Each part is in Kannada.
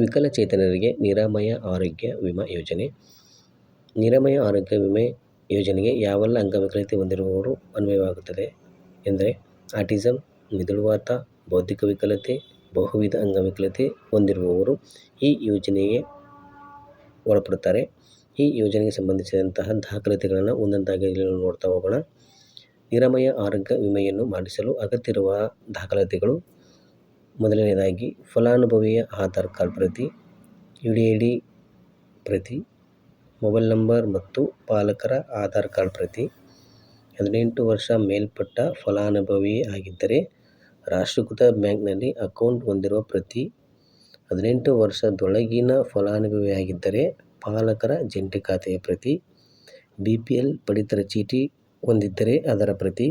ವಿಕಲಚೇತನರಿಗೆ ನಿರಾಮಯ ಆರೋಗ್ಯ ವಿಮಾ ಯೋಜನೆ. ನಿರಾಮಯ ಆರೋಗ್ಯ ವಿಮೆ ಯೋಜನೆಗೆ ಯಾವೆಲ್ಲ ಅಂಗವಿಕಲತೆ ಹೊಂದಿರುವವರು ಅನ್ವಯವಾಗುತ್ತದೆ ಎಂದರೆ ಆಟಿಸಮ್ ಮಿದುಳುವಾತ, ಬೌದ್ಧಿಕ ವಿಕಲತೆ, ಬಹುವಿಧ ಅಂಗವಿಕಲತೆ ಹೊಂದಿರುವವರು ಈ ಯೋಜನೆಗೆ ಒಳಪಡುತ್ತಾರೆ. ಈ ಯೋಜನೆಗೆ ಸಂಬಂಧಿಸಿದಂತಹ ದಾಖಲಾತಿಗಳನ್ನು ಒಂದೊಂದಾಗಿ ನೋಡ್ತಾ ಹೋಗೋಣ. ನಿರಾಮಯ ಆರೋಗ್ಯ ವಿಮೆಯನ್ನು ಮಾಡಿಸಲು ಅಗತ್ಯವಿರುವ ದಾಖಲಾತಿಗಳು ಮೊದಲನೆಯದಾಗಿ ಫಲಾನುಭವಿಯ ಆಧಾರ್ ಕಾರ್ಡ್ ಪ್ರತಿ, ಯು ಡಿ ಐ ಡಿ ಪ್ರತಿ, ಮೊಬೈಲ್ ನಂಬರ್ ಮತ್ತು ಪಾಲಕರ ಆಧಾರ್ ಕಾರ್ಡ್ ಪ್ರತಿ, ಹದಿನೆಂಟು ವರ್ಷ ಮೇಲ್ಪಟ್ಟ ಫಲಾನುಭವಿ ಆಗಿದ್ದರೆ ರಾಷ್ಟ್ರೀಕೃತ ಬ್ಯಾಂಕ್ನಲ್ಲಿ ಅಕೌಂಟ್ ಹೊಂದಿರುವ ಪ್ರತಿ ಹದಿನೆಂಟು ವರ್ಷದೊಳಗಿನ ಫಲಾನುಭವಿಯಾಗಿದ್ದರೆ ಪಾಲಕರ ಜಂಟಿ ಖಾತೆಯ ಪ್ರತಿ, ಬಿ ಪಿ ಎಲ್ ಪಡಿತರ ಚೀಟಿ ಹೊಂದಿದ್ದರೆ ಅದರ ಪ್ರತಿ,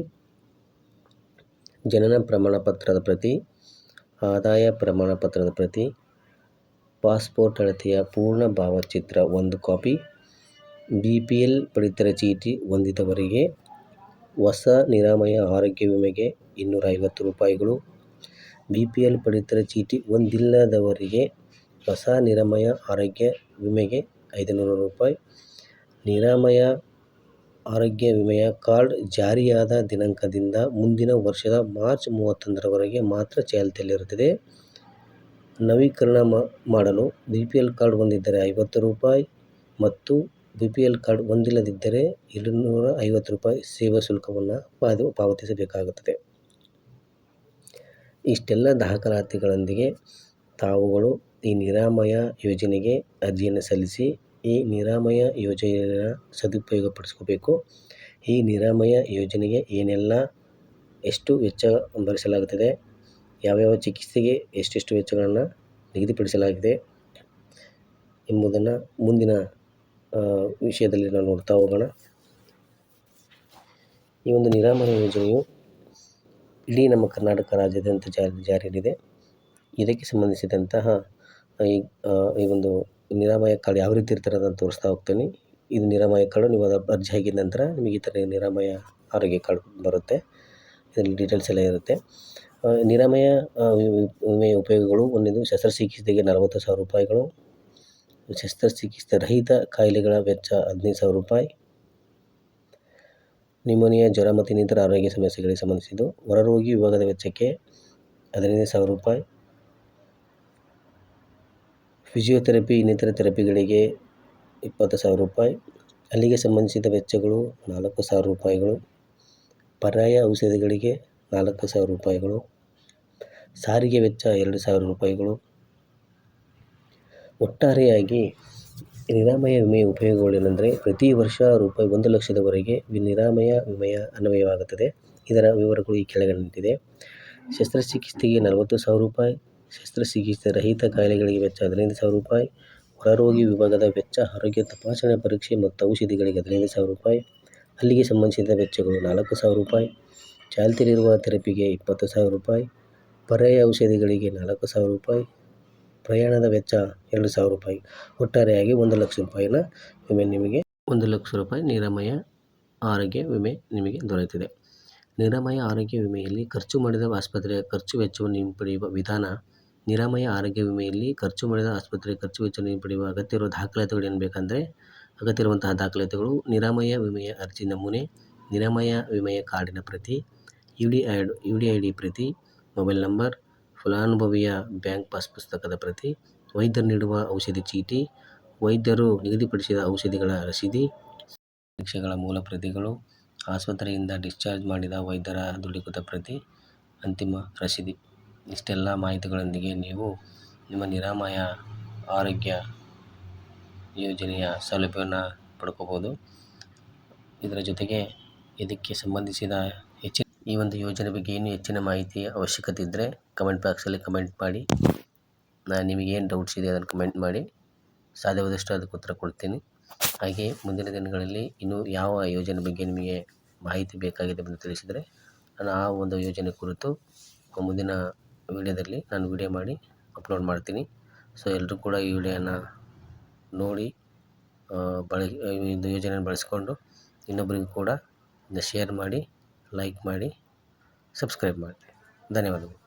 ಜನನ ಪ್ರಮಾಣಪತ್ರದ ಪ್ರತಿ ಆದಾಯ ಪ್ರಮಾಣಪತ್ರದ ಪ್ರತಿ ಪಾಸ್ಪೋರ್ಟ್ ಅಳತೆಯ ಪೂರ್ಣ ಭಾವಚಿತ್ರ ಒಂದು ಕಾಪಿ. ಬಿ ಪಿ ಎಲ್ ಪಡಿತರ ಚೀಟಿ ಹೊಂದಿದವರಿಗೆ ಹೊಸ ನಿರಾಮಯ ಆರೋಗ್ಯ ವಿಮೆಗೆ ಇನ್ನೂರ ಐವತ್ತು ರೂಪಾಯಿಗಳು. ಬಿ ಪಿ ಎಲ್ ಪಡಿತರ ಚೀಟಿ ಹೊಂದಿಲ್ಲದವರಿಗೆ ಹೊಸ ನಿರಾಮಯ ಆರೋಗ್ಯ ವಿಮೆಗೆ ಐದುನೂರು ರೂಪಾಯಿ. ನಿರಾಮಯ ಆರೋಗ್ಯ ವಿಮೆಯ ಕಾರ್ಡ್ ಜಾರಿಯಾದ ದಿನಾಂಕದಿಂದ ಮುಂದಿನ ವರ್ಷದ ಮಾರ್ಚ್ ಮೂವತ್ತೊಂದರವರೆಗೆ ಮಾತ್ರ ಚಾಲ್ತಿಯಲ್ಲಿರುತ್ತದೆ. ನವೀಕರಣ ಮಾಡಲು ಬಿ ಪಿ ಎಲ್ ಕಾರ್ಡ್ ಹೊಂದಿದ್ದರೆ ಐವತ್ತು ರೂಪಾಯಿ ಮತ್ತು ಬಿ ಪಿ ಎಲ್ ಕಾರ್ಡ್ ಹೊಂದಿಲ್ಲದಿದ್ದರೆ ಎರಡುನೂರ ಐವತ್ತು ರೂಪಾಯಿ ಸೇವಾ ಶುಲ್ಕವನ್ನು ಪಾದು, ಪಾವತಿಸಬೇಕಾಗುತ್ತದೆ. ಇಷ್ಟೆಲ್ಲ ದಾಖಲಾತಿಗಳೊಂದಿಗೆ ತಾವುಗಳು ಈ ನಿರಾಮಯ ಯೋಜನೆಗೆ ಅರ್ಜಿಯನ್ನು ಸಲ್ಲಿಸಿ ಈ ನಿರಾಮಯ ಯೋಜನೆಯನ್ನು ಸದುಪಯೋಗಪಡಿಸ್ಕೋಬೇಕು. ಈ ನಿರಾಮಯ ಯೋಜನೆಗೆ ಏನೆಲ್ಲ, ಎಷ್ಟು ವೆಚ್ಚ ಭರಿಸಲಾಗುತ್ತದೆ, ಯಾವ್ಯಾವ ಚಿಕಿತ್ಸೆಗೆ ಎಷ್ಟೆಷ್ಟು ವೆಚ್ಚಗಳನ್ನು ನಿಗದಿಪಡಿಸಲಾಗಿದೆ ಎಂಬುದನ್ನು ಮುಂದಿನ ವಿಷಯದಲ್ಲಿ ನಾವು ನೋಡ್ತಾ ಹೋಗೋಣ. ಈ ಒಂದು ನಿರಾಮಯ ಯೋಜನೆಯು ಇಡೀ ನಮ್ಮ ಕರ್ನಾಟಕ ರಾಜ್ಯಾದ್ಯಂತ ಜಾರಿ, ಜಾರಿಯಲ್ಲಿದೆ. ಇದಕ್ಕೆ ಸಂಬಂಧಿಸಿದಂತಹ ಈ ಈ ಒಂದು ನಿರಾಮಯ ಕಾರ್ಡ್ ಯಾವ ರೀತಿ ಇರ್ತಾರೆ ಅದನ್ನು ತೋರಿಸ್ತಾ ಹೋಗ್ತೀನಿ. ಇದು ನಿರಾಮಯ ಕಾರ್ಡು ನೀವು ಅದು ಅರ್ಜಿ ಹಾಕಿದ ನಂತರ ನಿಮಗೆ ಈ ಥರ ನಿರಾಮಯ ಆರೋಗ್ಯ ಕಾರ್ಡ್ ಬರುತ್ತೆ. ಇದರಲ್ಲಿ ಡೀಟೇಲ್ಸ್ ಎಲ್ಲ ಇರುತ್ತೆ. ನಿರಾಮಯ ವಿಮೆಯ ಉಪಯೋಗಗಳು, ಒಂದಿದ್ದು ಶಸ್ತ್ರಚಿಕಿತ್ಸೆಗೆ ನಲವತ್ತು ಸಾವಿರ ರೂಪಾಯಿಗಳು. ಶಸ್ತ್ರಚಿಕಿತ್ಸೆ ರಹಿತ ಕಾಯಿಲೆಗಳ ವೆಚ್ಚ ಹದಿನೈದು ಸಾವಿರ ರೂಪಾಯಿ. ನ್ಯೂಮೋನಿಯಾ ಜ್ವರ ಮತ್ತು ಇನ್ನಿತರ ಆರೋಗ್ಯ ಸಮಸ್ಯೆಗಳಿಗೆ ಸಂಬಂಧಿಸಿದ್ದು. ಹೊರರೋಗಿ ವಿಭಾಗದ ವೆಚ್ಚಕ್ಕೆ ಹದಿನೈದು ಸಾವಿರ ರೂಪಾಯಿ. ಫಿಸಿಯೋಥೆರಪಿ ಇನ್ನಿತರ ಥೆರಪಿಗಳಿಗೆ ಇಪ್ಪತ್ತು ಸಾವಿರ ರೂಪಾಯಿ. ಅಲ್ಲಿಗೆ ಸಂಬಂಧಿಸಿದ ವೆಚ್ಚಗಳು ನಾಲ್ಕು ಸಾವಿರ ರೂಪಾಯಿಗಳು. ಪರ್ಯಾಯ ಔಷಧಿಗಳಿಗೆ ನಾಲ್ಕು ಸಾವಿರ ರೂಪಾಯಿಗಳು. ಸಾರಿಗೆ ವೆಚ್ಚ ಎರಡು ಸಾವಿರ ರೂಪಾಯಿಗಳು. ಒಟ್ಟಾರೆಯಾಗಿ ನಿರಾಮಯ ವಿಮೆಯ ಉಪಯೋಗಗಳೇನೆಂದರೆ ಪ್ರತಿ ವರ್ಷ ರೂಪಾಯಿ ಒಂದು ಲಕ್ಷದವರೆಗೆ ನಿರಾಮಯ ವಿಮೆಯ ಅನ್ವಯವಾಗುತ್ತದೆ. ಇದರ ವಿವರಗಳು ಈ ಕೆಳಗೆ ನಿಂತಿದೆ. ಶಸ್ತ್ರಚಿಕಿತ್ಸೆಗೆ ನಲವತ್ತು ಸಾವಿರ ರೂಪಾಯಿ. ಶಸ್ತ್ರಚಿಕಿತ್ಸೆ ರಹಿತ ಕಾಯಿಲೆಗಳಿಗೆ ವೆಚ್ಚ ಹದಿನೈದು ಸಾವಿರ ರೂಪಾಯಿ, ಹೊರರೋಗಿ ವಿಭಾಗದ ವೆಚ್ಚ ಆರೋಗ್ಯ ತಪಾಸಣೆ ಪರೀಕ್ಷೆ ಮತ್ತು ಔಷಧಿಗಳಿಗೆ ಹದಿನೈದು ಸಾವಿರ ರೂಪಾಯಿ, ಅಲ್ಲಿಗೆ ಸಂಬಂಧಿಸಿದ ವೆಚ್ಚಗಳು ನಾಲ್ಕು ಸಾವಿರ ರೂಪಾಯಿ, ಚಾಲ್ತಿಯಲ್ಲಿರುವ ಥೆರಪಿಗೆ ಇಪ್ಪತ್ತು ಸಾವಿರ ರೂಪಾಯಿ, ಪರ್ಯಾಯ ಔಷಧಿಗಳಿಗೆ ನಾಲ್ಕು ಸಾವಿರ ರೂಪಾಯಿ, ಪ್ರಯಾಣದ ವೆಚ್ಚ ಎರಡು ಸಾವಿರ ರೂಪಾಯಿ. ಒಟ್ಟಾರೆಯಾಗಿ ಒಂದು ಲಕ್ಷ ರೂಪಾಯಿನ ವಿಮೆ ನಿಮಗೆ, ಒಂದು ಲಕ್ಷ ರೂಪಾಯಿ ನಿರಾಮಯ ಆರೋಗ್ಯ ವಿಮೆ ನಿಮಗೆ ದೊರೆತಿದೆ ನಿರಾಮಯ ಆರೋಗ್ಯ ವಿಮೆಯಲ್ಲಿ ಖರ್ಚು ಮಾಡಿದ ಆಸ್ಪತ್ರೆಯ ಖರ್ಚು ವೆಚ್ಚವನ್ನು ಹಿಂಪಡೆಯುವ ವಿಧಾನ ನಿರಾಮಯ ಆರೋಗ್ಯ ವಿಮೆಯಲ್ಲಿ ಖರ್ಚು ಮಾಡಿದ ಆಸ್ಪತ್ರೆ ಖರ್ಚು ವೆಚ್ಚವನ್ನು ಹಿಂಪಡೆಯುವ ಅಗತ್ಯವಿರುವ ದಾಖಲಾತಿಗಳು ಏನು ಬೇಕಂದರೆ ಅಗತ್ಯ ಇರುವಂತಹ ದಾಖಲಾತಿಗಳು ನಿರಾಮಯ ವಿಮೆಯ ಅರ್ಜಿ ನಮೂನೆ, ನಿರಾಮಯ ವಿಮೆಯ ಕಾರ್ಡಿನ ಪ್ರತಿ U D I U D I D ಪ್ರತಿ, ಮೊಬೈಲ್ ನಂಬರ್, ಫಲಾನುಭವಿಯ ಬ್ಯಾಂಕ್ ಪಾಸ್ ಪುಸ್ತಕದ ಪ್ರತಿ, ವೈದ್ಯರು ನೀಡುವ ಔಷಧಿ ಚೀಟಿ, ವೈದ್ಯರು ನಿಗದಿಪಡಿಸಿದ ಔಷಧಿಗಳ ರಸೀದಿ, ಪರೀಕ್ಷೆಗಳ ಮೂಲ ಪ್ರತಿಗಳು, ಆಸ್ಪತ್ರೆಯಿಂದ ಡಿಸ್ಚಾರ್ಜ್ ಮಾಡಿದ ವೈದ್ಯರ ದೃಢೀಕೃತ ಪ್ರತಿ, ಅಂತಿಮ ರಸೀದಿ. ಇಷ್ಟೆಲ್ಲ ಮಾಹಿತಿಗಳೊಂದಿಗೆ ನೀವು ನಿಮ್ಮ ನಿರಾಮಯ ಆರೋಗ್ಯ ಯೋಜನೆಯ ಸೌಲಭ್ಯವನ್ನು ಪಡ್ಕೋಬೋದು. ಇದರ ಜೊತೆಗೆ ಇದಕ್ಕೆ ಸಂಬಂಧಿಸಿದ ಹೆಚ್ಚಿನ ಈ ಒಂದು ಯೋಜನೆ ಬಗ್ಗೆ ಇನ್ನೂ ಹೆಚ್ಚಿನ ಮಾಹಿತಿ ಅವಶ್ಯಕತೆ ಇದ್ದರೆ ಕಮೆಂಟ್ ಬಾಕ್ಸಲ್ಲಿ ಕಮೆಂಟ್ ಮಾಡಿ. ನಾನು ನಿಮಗೇನು ಡೌಟ್ಸ್ ಇದೆ ಅದನ್ನು ಕಮೆಂಟ್ ಮಾಡಿ. ಸಾಧ್ಯವಾದಷ್ಟು ಅದಕ್ಕೆ ಉತ್ತರ ಕೊಡ್ತೀನಿ. ಹಾಗೆ ಮುಂದಿನ ದಿನಗಳಲ್ಲಿ ಇನ್ನೂ ಯಾವ ಯೋಜನೆ ಬಗ್ಗೆ ನಿಮಗೆ ಮಾಹಿತಿ ಬೇಕಾಗಿದೆ ಎಂದು ತಿಳಿಸಿದರೆ ನಾನು ಆ ಒಂದು ಯೋಜನೆ ಕುರಿತು ಮುಂದಿನ ವೀಡಿಯೋದಲ್ಲಿ ನಾನು ವೀಡಿಯೋ ಮಾಡಿ ಅಪ್ಲೋಡ್ ಮಾಡ್ತೀನಿ. ಸೊ ಎಲ್ಲರೂ ಕೂಡ ಈ ವಿಡಿಯೋನ ನೋಡಿ ಬಳ ಇದು ಯೋಜನೆಯನ್ನು ಬಳಸ್ಕೊಂಡು ಇನ್ನೊಬ್ಬರಿಗೂ ಕೂಡ ಶೇರ್ ಮಾಡಿ, ಲೈಕ್ ಮಾಡಿ, ಸಬ್ಸ್ಕ್ರೈಬ್ ಮಾಡಿ. ಧನ್ಯವಾದಗಳು.